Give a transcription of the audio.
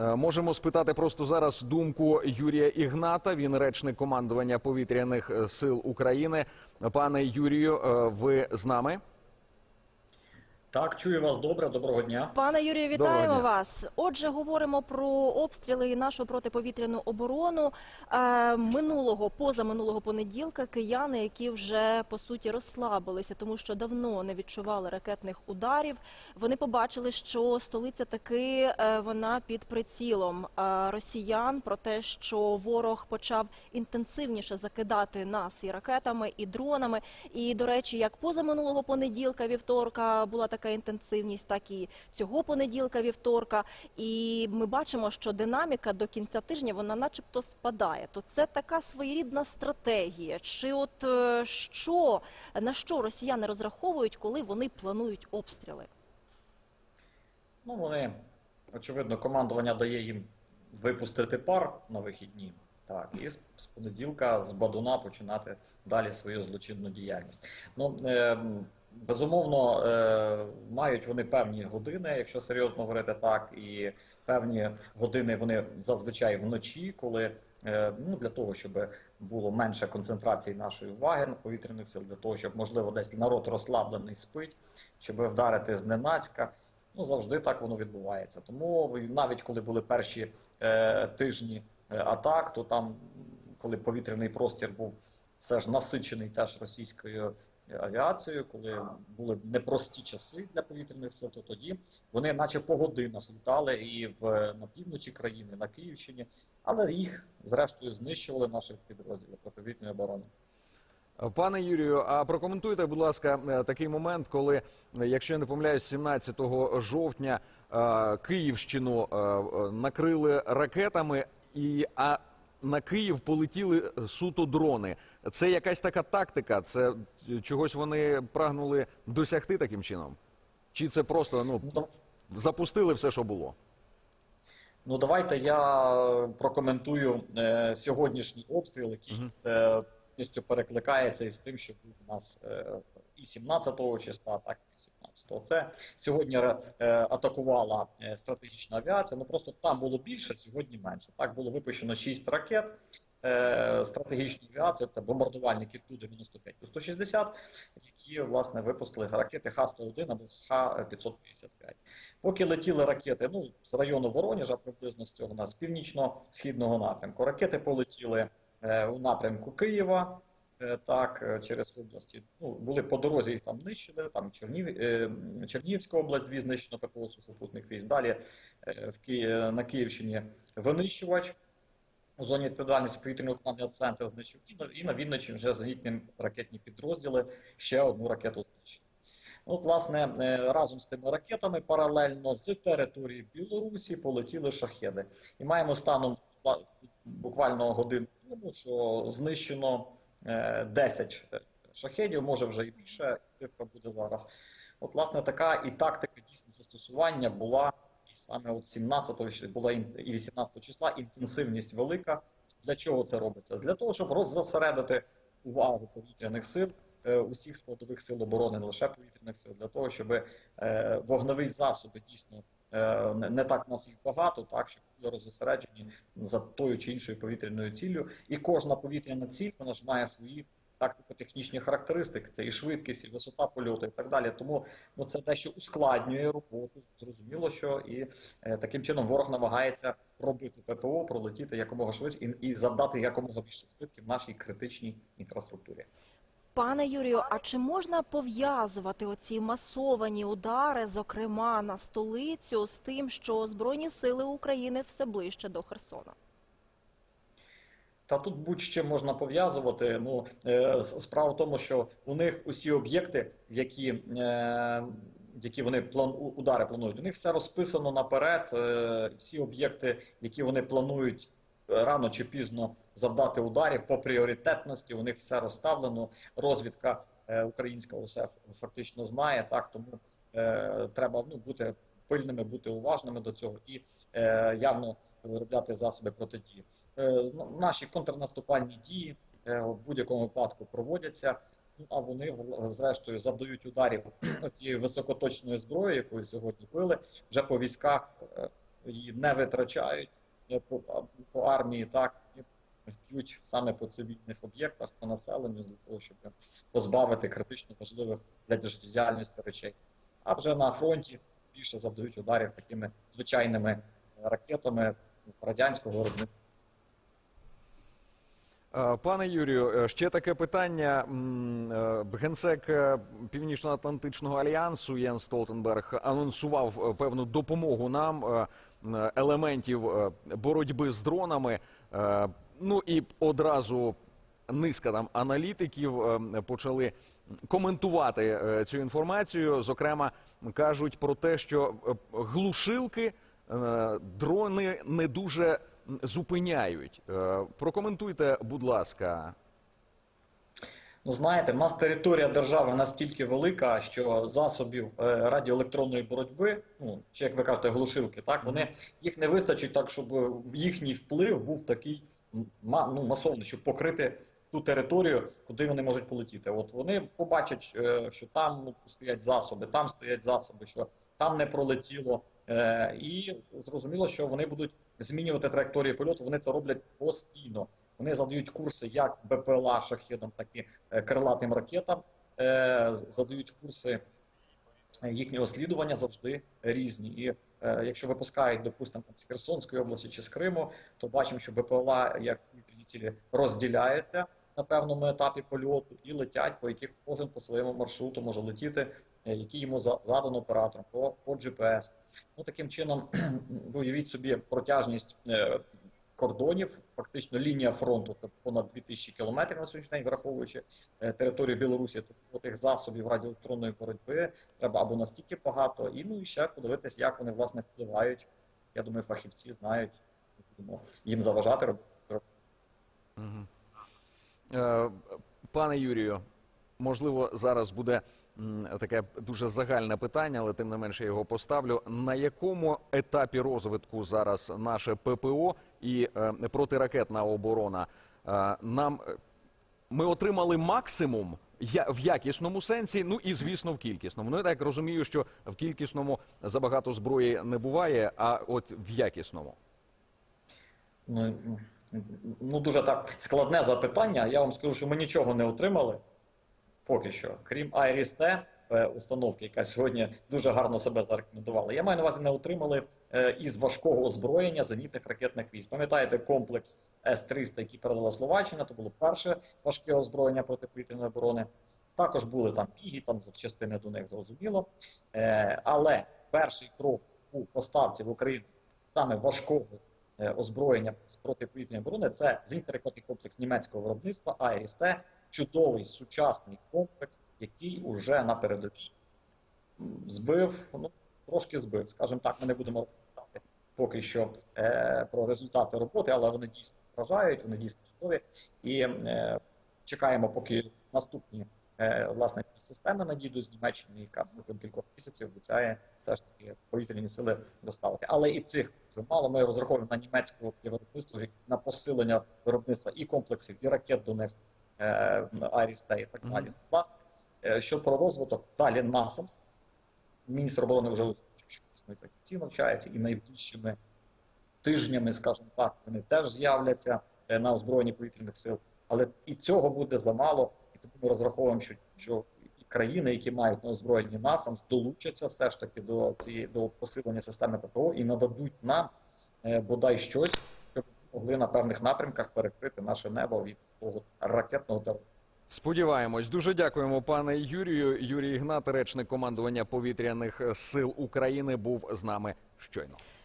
Е, Можемо спитати просто зараз думку Юрія Ігната. Він речник командування повітряних е, сил України. Пане Юрію, е, ви з нами? Так, чую вас добре. Доброго дня. Пане Юрію, вітаємо дня. вас. Отже, говоримо про обстріли і нашу протиповітряну оборону е, минулого, позаминулого понеділка. Кияни, які вже по суті розслабилися, тому що давно не відчували ракетних ударів. Вони побачили, що столиця таки е, вона під прицілом е, росіян про те, що ворог почав інтенсивніше закидати нас і ракетами, і дронами. І до речі, як позаминулого понеділка, вівторка була така інтенсивність, так і цього понеділка, вівторка. І ми бачимо, що динаміка до кінця тижня вона, начебто, спадає. То це така своєрідна стратегія. Чи от е, що на що росіяни розраховують, коли вони планують обстріли? Ну, вони, очевидно, командування дає їм випустити пар на вихідні. Так, і з, понеділка, з Бадуна починати далі свою злочинну діяльність. Ну, е, м, безумовно, е, мають вони певні години, якщо серйозно говорити так, і певні години вони зазвичай вночі, коли е, ну, для того, щоб було менше концентрації нашої уваги на повітряних сил, для того, щоб, можливо, десь народ розслаблений спить, щоб вдарити зненацька. Ну, завжди так воно відбувається. Тому навіть коли були перші е, тижні е, атак, то там, коли повітряний простір був все ж насичений теж російською авіацією, коли були непрості часи для повітряних сил, то тоді вони, наче по годинах, літали і в на півночі країни, на Київщині, але їх зрештою знищували наші підрозділи протиповітряної оборони. Пане Юрію, а прокоментуйте, будь ласка, е, такий момент, коли, якщо я не помиляюсь, 17 жовтня е, Київщину е, накрили ракетами, і а на Київ полетіли суто дрони. Це якась така тактика? Це е, чогось вони прагнули досягти таким чином? Чи це просто ну Ну, запустили все, що було? Ну, давайте я прокоментую е, сьогоднішній обстріл, який е, повністю перекликається із тим, що був у нас е, і 17 числа, так і 17-го. Це сьогодні е, атакувала е, стратегічна авіація. Ну просто там було більше, сьогодні менше. Так було випущено 6 ракет. Е, стратегічної авіації, це бомбардувальники Ту-95 Ту-160, які власне випустили ракети Х-101 або Х-555. Поки летіли ракети ну, з району Воронежа, приблизно з цього з північно-східного напрямку. Ракети полетіли у напрямку Києва, так, е, через області. Ну, були по дорозі, їх там нищили, там Чернів, е, Чернігівська область, дві знищено ППО сухопутних військ. Далі е, в Ки... на Київщині винищувач. У зоні відповідальності повітряного командного центру знищив і на, Вінниччині вже зенітні ракетні підрозділи ще одну ракету знищили. Ну, власне, е, разом з тими ракетами паралельно з території Білорусі полетіли шахеди. І маємо станом буквально годину тому, що знищено е, 10 шахедів, може вже і більше, цифра буде зараз. От, власне, така і тактика дійсно застосування була і саме от 17 ще була і 18 числа інтенсивність велика. Для чого це робиться? Для того, щоб роззасередити увагу повітряних сил, е, усіх складових сил оборони, не лише повітряних сил, для того, щоб е, вогневі засоби дійсно е, не, не так нас їх багато, так щоб були розосереджені за тою чи іншою повітряною ціллю. І кожна повітряна ціль вона ж має свої тактико-технічні характеристики, це і швидкість, і висота польоту, і так далі. Тому ну це дещо ускладнює роботу. Зрозуміло, що і е, таким чином ворог намагається пробити ППО, пролетіти якомога швидше і, і завдати якомога більше збитків нашій критичній інфраструктурі. Пане Юрію, а чи можна пов'язувати оці масовані удари, зокрема на столицю, з тим, що Збройні сили України все ближче до Херсона? Та тут будь-що можна пов'язувати. Ну е, справа в тому, що у них усі об'єкти, які, е, які вони план удари планують, у них все розписано наперед. Е, всі об'єкти, які вони планують рано чи пізно завдати ударів по пріоритетності, у них все розставлено. Розвідка е, українська усе фактично знає. Так тому е, треба ну бути пильними, бути уважними до цього і е, явно виробляти засоби протидії. Е, наші контрнаступальні дії е, в будь-якому випадку проводяться. Ну а вони зрештою завдають ударів цією високоточною зброєю, якою сьогодні били, вже по військах е, її не витрачають е, по, по армії, так б'ють саме по цивільних об'єктах, по населенню для того, щоб позбавити критично важливих для життєдіяльності речей. А вже на фронті більше завдають ударів такими звичайними е, ракетами радянського виробництва. Пане Юрію, е, ще таке питання. Е, Генсек Північно-Атлантичного альянсу Єн Столтенберг анонсував певну допомогу нам елементів боротьби з дронами. Ну і одразу низка там аналітиків е, почали коментувати е, цю інформацію. Зокрема, кажуть про те, що е, глушилки е, дрони не дуже зупиняють. Прокоментуйте, будь ласка. Ну, знаєте, в нас територія держави настільки велика, що засобів радіоелектронної боротьби, ну чи як ви кажете, глушилки, так вони їх не вистачить так, щоб їхній вплив був такий ну, масовний, щоб покрити ту територію, куди вони можуть полетіти. От вони побачать, е, що там ну, стоять засоби, там стоять засоби, що там не пролетіло, е, і зрозуміло, що вони будуть змінювати траєкторії польоту. Вони це роблять постійно. Вони задають курси як БПЛА шахедам, так і е, крилатим ракетам, задають курси їхнього слідування завжди різні. І якщо випускають, допустимо, з Херсонської області чи з Криму, то бачимо, що БПЛА як цілі розділяються на певному етапі польоту і летять, по яких кожен по своєму маршруту може летіти, е, який йому за- задано оператором по, по GPS. Ну таким чином, уявіть собі протяжність е, кордонів, фактично лінія фронту це понад 2000 кілометрів на сьогоднішній день, враховуючи е, територію Білорусі, то тих засобів радіоелектронної боротьби треба або настільки багато, і ну і ще подивитися, як вони власне впливають. Я думаю, фахівці знають, будемо їм заважати робити. Е, Пане Юрію, можливо, зараз буде таке дуже загальне питання, але тим не менше його поставлю. На якому етапі розвитку зараз наше ППО і е, протиракетна оборона? Е, Нам е, ми отримали максимум в якісному сенсі, ну і звісно в кількісному. Ну я так розумію, що в кількісному забагато зброї не буває, а от в якісному. Ну, ну дуже так складне запитання. Я вам скажу, що ми нічого не отримали поки що, крім е, установки, яка сьогодні дуже гарно себе зарекомендувала. Я маю на увазі, не отримали е, із важкого озброєння зенітних ракетних військ. Пам'ятаєте комплекс С-300, який передала Словаччина, то було перше важке озброєння протиповітряної оборони. Також були там піги, там частини до них зрозуміло. Е, Але перший крок у поставці в Україну саме важкого е, озброєння з протиповітряної оборони це зенітно-ракетний комплекс німецького виробництва АРСТ, чудовий сучасний комплекс, який уже на передовій збив, ну трошки збив. Скажімо так, ми не будемо розповідати поки що е, про результати роботи, але вони дійсно вражають, вони дійсно чудові. І е, чекаємо, поки наступні е, власне системи надійдуть з Німеччини, яка протягом кількох місяців обіцяє все ж таки повітряні сили доставити. Але і цих вже мало. Ми розраховуємо на німецьке виробництво на посилення виробництва і комплексів, і ракет до них е, Аріста і так далі. Власне, що про розвиток далі НАСАМС. Міністр оборони вже що фахівці навчаються і найближчими тижнями, скажімо так, вони теж з'являться е, на озброєнні повітряних сил. Але і цього буде замало, і тому ми розраховуємо, що, що і країни, які мають на озброєнні НАСАМС, долучаться все ж таки до цієї до посилення системи ППО і нададуть нам е, бодай щось, могли на певних напрямках перекрити наше небо від того ракетного терору. Сподіваємось, дуже дякуємо, пане Юрію. Юрій Ігнат, речник командування повітряних сил України, був з нами щойно.